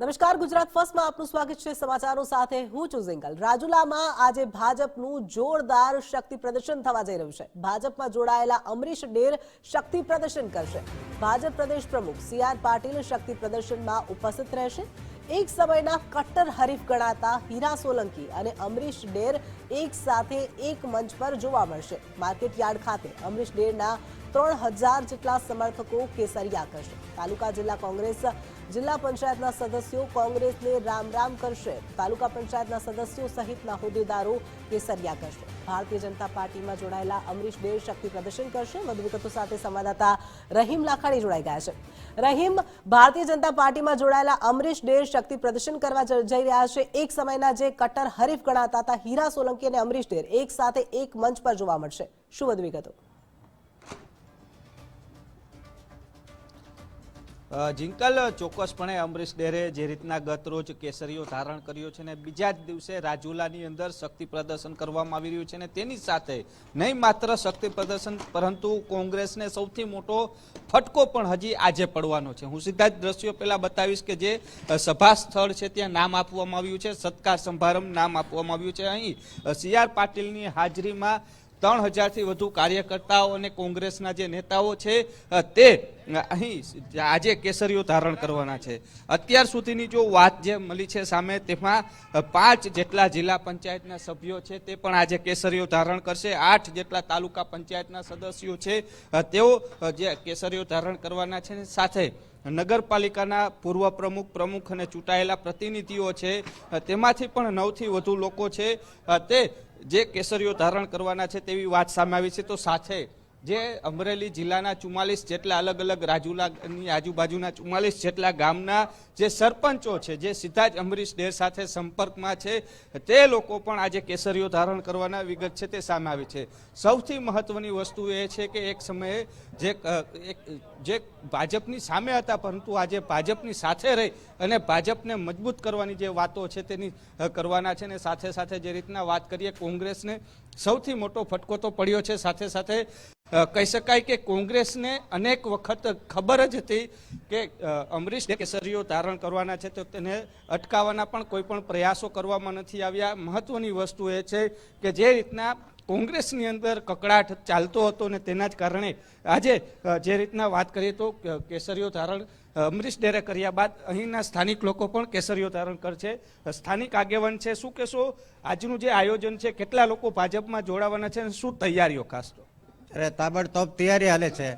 નમસ્કાર, ગુજરાત ફર્સ્ટમાં આપનું સ્વાગત છે સમાચારો સાથે. હું છું ઝિંગલ રાજુલામાં આજે ભાજપનું જોરદાર શક્તિ પ્રદર્શન થવા જઈ રહ્યું છે. ભાજપમાં જોડાયેલા અમરીશ ડેર શક્તિ પ્રદર્શન કરશે. ભાજપ પ્રદેશ પ્રમુખ સી આર પાટીલ શક્તિ પ્રદર્શનમાં ઉપસ્થિત રહેશે. એક સમયના કટ્ટર હરીફ ગણાતા હીરા સોલંકી અને અમરીશ ડેર એક સાથે એક મંચ પર જોવા મળશે. માર્કેટ યાર્ડ ખાતે અમરીશ ડેરના ત્રણ હજાર જેટલા સમર્થકો કેસરિયા કરશે. તાલુકા જિલ્લા કોંગ્રેસ જિલ્લા પંચાયતના સદસ્યો કોંગ્રેસને રામ રામ કરશે. તાલુકા પંચાયતના સદસ્યો સહિતના હોદ્દેદારો કેસરિયા કરશે. ભારતીય જનતા પાર્ટીમાં જોડાયેલા અમરીશ દેવ શક્તિ પ્રદર્શન કરશે. વધુ વિગતો સાથે સંવાદદાતા રહીમ લાખાણી જોડાઈ ગયા છે. રહીમ, ભારતીય જનતા પાર્ટીમાં જોડાયેલા અમરીશ દેવ શક્તિ પ્રદર્શન કરવા જઈ રહ્યા છે. એક સમયના જે કટ્ટર હરીફ ગણાતા હતા, હીરા સોલંકી અને અમરીશ ડેર એક સાથે એક મંચ પર જોવા મળશે. શું વધુ વિગતો? જિંકલ ચોક્કસપણે અમરીશ ડેરે જે રીતના ગત રોજ કેસરીઓ ધારણ કર્યો છે ને બીજા જ દિવસે રાજુલાની અંદર શક્તિ પ્રદર્શન કરવામાં આવી રહ્યું છે ને તેની સાથે નહીં માત્ર શક્તિ પ્રદર્શન, પરંતુ કોંગ્રેસને સૌથી મોટો ફટકો પણ હજી આજે પડવાનો છે. હું સીધા જ દ્રશ્યો પહેલાં બતાવીશ કે જે સભા સ્થળ છે ત્યાં નામ આપવામાં આવ્યું છે, સત્કાર સમારંભ નામ આપવામાં આવ્યું છે. અહીં સી આર પાટીલની હાજરીમાં ત્રણ હજારથી વધુ કાર્યકર્તાઓ અને કોંગ્રેસના જે નેતાઓ છે તે અહીં આજે કેસરીઓ ધારણ કરવાના છે. અત્યાર સુધીની જો વાત જે મળી છે સામે, તેમાં પાંચ જેટલા જિલ્લા પંચાયતના સભ્યો છે, તે પણ આજે કેસરીઓ ધારણ કરશે. આઠ જેટલા તાલુકા પંચાયતના સદસ્યો છે તેઓ જે કેસરીઓ ધારણ કરવાના છે. સાથે, નગરપાલિકાના પૂર્વ પ્રમુખ પ્રમુખ અને ચૂંટાયેલા પ્રતિનિધિઓ છે. તેમાંથી પણ નવથી વધુ લોકો છે. તે જે કેસરીઓ ધારણ કરવાના છે તેવી વાત સામે આવી છે. તો સાથે જે અમરેલી જિલ્લાના ચુમ્માલીસ જેટલા અલગ અલગ રાજુલાની આજુબાજુના ચુમ્માલીસ જેટલા ગામના જે સરપંચો છે, જે સીધા જ અમરીશ ડેર સાથે સંપર્કમાં છે, તે લોકો પણ આજે કેસરીઓ ધારણ કરવાના વિગત છે, તે સામે આવી છે. સૌથી મહત્વની વસ્તુ એ છે કે એક સમયે જે, એક, જે ભાજપની સામે હતા, પરંતુ આજે ભાજપની સાથે રહી અને ભાજપને મજબૂત કરવાની જે વાતો છે, તેની કરવાના છે ને સાથે સાથે જે રીતના વાત કરીએ, કોંગ્રેસને સૌથી મોટો ફટકો તો પડ્યો છે, સાથે સાથે કહી શકાય કે કોંગ્રેસને અનેક વખત ખબર જ હતી કે અમરીશ કેસરીઓ ધારણ કરવાના છે, તો તેને અટકાવવાના પણ કોઈ પણ પ્રયાસો કરવામાં નથી આવ્યા. મહત્વની વસ્તુ એ છે કે જે રીતના કોંગ્રેસની અંદર કકડાટ ચાલતો હતો ને તેના જ કારણે આજે જે રીતના વાત કરીએ તો કેસરીઓ ધારણ અમરીશ ડેરે કર્યા બાદ અહીંના સ્થાનિક લોકો પણ કેસરીઓ ધારણ કરશે. સ્થાનિક આગેવાન છે, શું કહેશો? આજનું જે આયોજન છે, કેટલા લોકો ભાજપમાં જોડાવાના છે અને શું તૈયારીઓ ખાસ તો? અરે તાબડતોબ તૈયારી હાલે છે.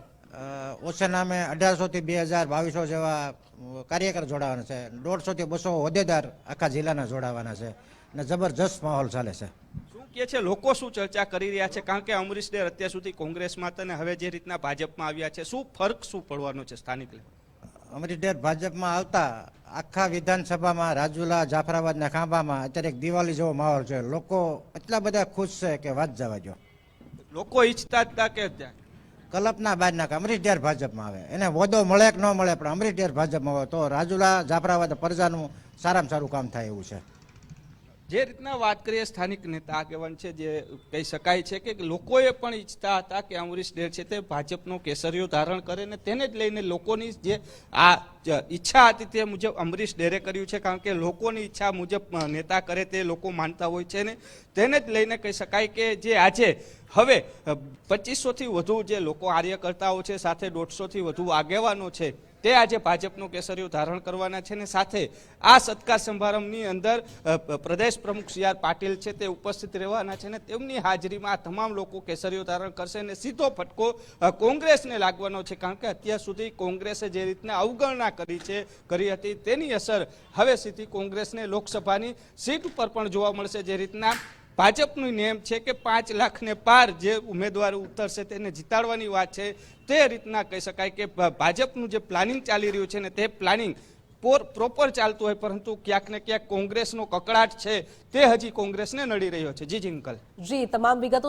ઓછા નામે અઢારસો થી બે હજાર બાવીસો જેવા કાર્યકર જોડાવાના છે. દોઢસો થી બસો હોદ્દેદાર આખા જિલ્લાના જોડાવાના છે. અને જબરજસ્ત માહોલ ચાલે છે. શું કે છે લોકો શું ચર્ચા કરી રહ્યા છે? કારણ કે અમરીશ ડેર અત્યાર સુધી કોંગ્રેસમાં હતા અને હવે જે રીતના ભાજપમાં આવ્યા છે શું ફરક શું પડવાનો છે સ્થાનિક અમરીશ ડેર ભાજપમાં આવતા આખા વિધાનસભામાં રાજુલા જાફરાબાદના ખાંભામાં અત્યારે એક દિવાળી જેવો માહોલ છે. લોકો એટલા બધા ખુશ છે કે વાત જવા દો લોકો ઈચ્છતા હતા કે ત્યાં. કલ્પના બાદ નાખે અમરીશ ડેર ભાજપમાં આવે. એને વોદો મળે કે ન મળે, પણ અમરીશ ડેર ભાજપમાં આવે તો રાજુલા, જાફરાબાદ, પ્રજાનું સારામાં સારું કામ થાય એવું છે. જે રીતના વાત કરીએ, સ્થાનિક નેતા આગેવાન છે, જે કહી શકાય છે કે લોકોએ પણ ઈચ્છતા હતા કે અમરીશ ડેર છે તે ભાજપનો કેસરિયો ધારણ કરે ને તેને જ લઈને લોકોની જે આ ઈચ્છા હતી તે મુજબ અમરીશ ડેરે કર્યું છે. કારણ કે લોકોની ઈચ્છા મુજબ નેતા કરે તે લોકો માનતા હોય છે ને તેને જ લઈને કહી શકાય કે જે આજે હવે પચીસોથી વધુ જે લોકો કાર્યકર્તાઓ છે, સાથે દોઢસોથી વધુ આગેવાનો છે તે આજે ભાજપનું કેસરિયું ધારણ કરવાના છે ને સાથે આ સત્કાર સમારંભની અંદર પ્રદેશ પ્રમુખ સી આર પાટીલ છે તે ઉપસ્થિત રહેવાના છે ને તેમની હાજરીમાં આ તમામ લોકો કેસરિયું ધારણ કરશે અને સીધો ફટકો કોંગ્રેસને લાગવાનો છે. કારણ કે અત્યાર સુધી કોંગ્રેસે જે રીતના અવગણના કરી છે, કરી હતી તેની અસર હવે સીધી કોંગ્રેસને લોકસભાની સીટ ઉપર પણ જોવા મળશે. જે રીતના ભાજપનું નિયમ છે કે પાંચ લાખને પાર જે ઉમેદવાર ઉતરશે તેને જીતાડવાની વાત છે. તે રીતના કહી શકાય કે ભાજપનું જે પ્લાનિંગ ચાલી રહ્યું છે ને તે પ્લાનિંગ પ્રોપર ચાલતું હોય પરંતુ ક્યાંક ને ક્યાંક કોંગ્રેસનો કકડાટ છે. તે હજી કોંગ્રેસને નડી રહ્યો છે. જી જિંકલ જી, તમામ વિગતો